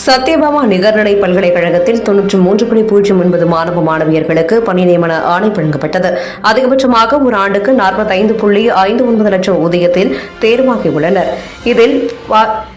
சத்யபாமா நிகர்நிலை பல்கலைக்கழகத்தில் தொன்னூற்றி மூன்று புள்ளி பூஜ்ஜியம் ஒன்பது மாணவ மாணவியர்களுக்கு பணி நியமன ஆணை வழங்கப்பட்டது. அதிகபட்சமாக ஒரு ஆண்டுக்கு நாற்பத்தைந்து புள்ளி ஐந்து ஒன்பது லட்சம் ஊதியத்தில் தேர்வாகியுள்ளனர். இதில்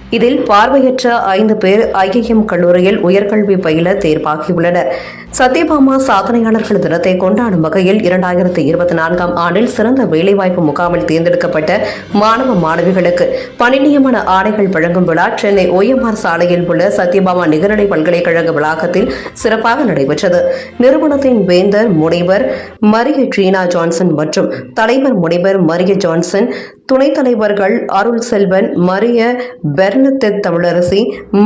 இதில் பார்வையற்ற ஐந்து பேர் ஐஐஎம் கல்லூரியில் உயர்கல்வி பயில தேர்வாகியுள்ளனர். சத்யபாமா சாதனையாளர்கள் தினத்தை கொண்டாடும் வகையில் இரண்டாயிரத்தி இருபத்தி நான்காம் ஆண்டில் சிறந்த வேலைவாய்ப்பு முகாமில் தேர்ந்தெடுக்கப்பட்ட மாணவ மாணவிகளுக்கு பணி நியமன ஆணைகள் வழங்கும் விழா சென்னை ஓஎம்ஆர் சாலையில் உள்ள சத்யபாமா நிகர்நிலை பல்கலைக்கழக வளாகத்தில் சிறப்பாக நடைபெற்றது. நிறுவனத்தின் வேந்தர் முனைவர் மரிய ட்ரீனா ஜான்சன் மற்றும் தலைவர் முனைவர் மரிய ஜான்சன் துணைத் தலைவர்கள் அருள் செல்வன் மரிய பெர் பெர்னத்தெத் தமிழரசி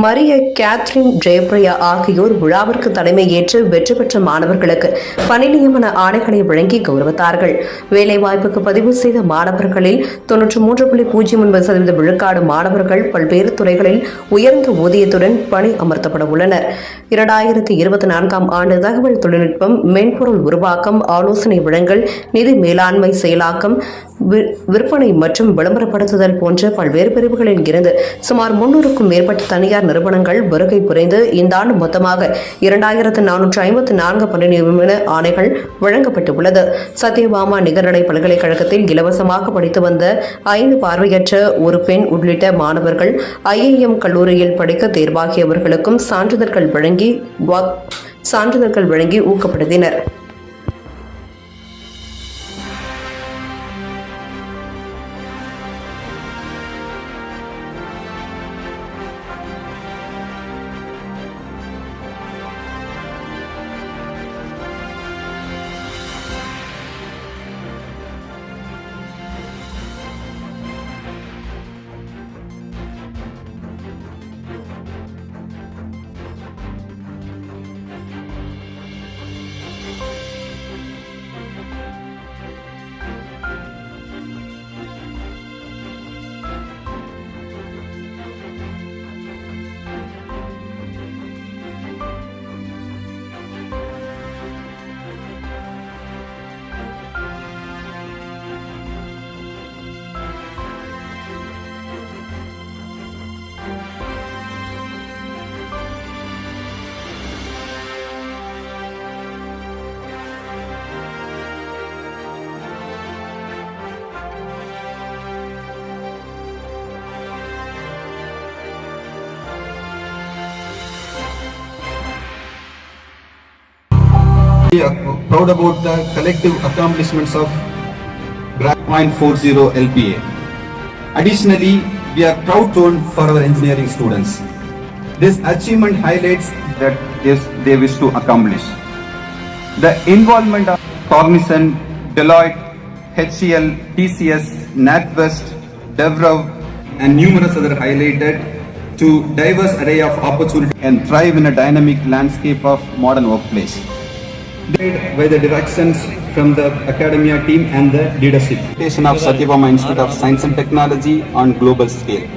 மரிய கேத்ரின் ஜெயப்பிரியா ஆகியோர் விழாவிற்கு தலைமை ஏற்று வெற்றி பெற்ற மாணவர்களுக்கு பணி நியமன ஆணைகளை வழங்கி கௌரவித்தார்கள். வேலைவாய்ப்புக்கு பதிவு செய்த மாணவர்களில் தொன்னூற்றி மூன்று புள்ளி பூஜ்ஜியம் ஒன்பது சதவீத விழுக்காடு மாணவர்கள் பல்வேறு துறைகளில் உயர்ந்த ஊதியத்துடன் பணி அமர்த்தப்பட உள்ளனர் இரண்டாயிரத்தி இருபத்தி நான்காம் ஆண்டு தகவல் தொழில்நுட்பம் மென்பொருள் உருவாக்கம் ஆலோசனை வழங்கல் நிதி மேலாண்மை செயலாக்கம் விற்பனை மற்றும் விளம்பரப்படுத்துதல் போன்ற பல்வேறு பிரிவுகளில் இருந்து சுமார் முன்னூறுக்கும் மேற்பட்ட தனியார் நிறுவனங்கள் வருகை புரிந்து இந்த ஆண்டு மொத்தமாக இரண்டாயிரத்து நானூற்று ஐம்பத்து நான்கு பணி நியமன ஆணைகள் வழங்கப்பட்டுள்ளது. சத்யபாமா நிகர்நிலை பல்கலைக்கழகத்தில் இலவசமாக படித்து வந்த ஐந்து பார்வையற்ற ஒரு பெண் உள்ளிட்ட மாணவர்கள் ஐஐஎம் கல்லூரியில் படிக்க தேர்வாகியவர்களுக்கும் சான்றிதழ்கள் வழங்கி சான்றிதழ்கள் வழங்கி ஊக்கப்படுத்தினர். We are proud about the collective accomplishments of Grad 0.40 LPA. Additionally, we are proud to for our engineering students. This achievement highlights that is they wish to accomplish. The involvement of Cognizant, Deloitte, HCL, TCS, NatWest, DevRev, and numerous other highlighted to diverse array of opportunity and thrive in a dynamic landscape of modern workplace by the directions from the academia team and the leadership. Of Satyabama Institute of Science and Technology on global scale.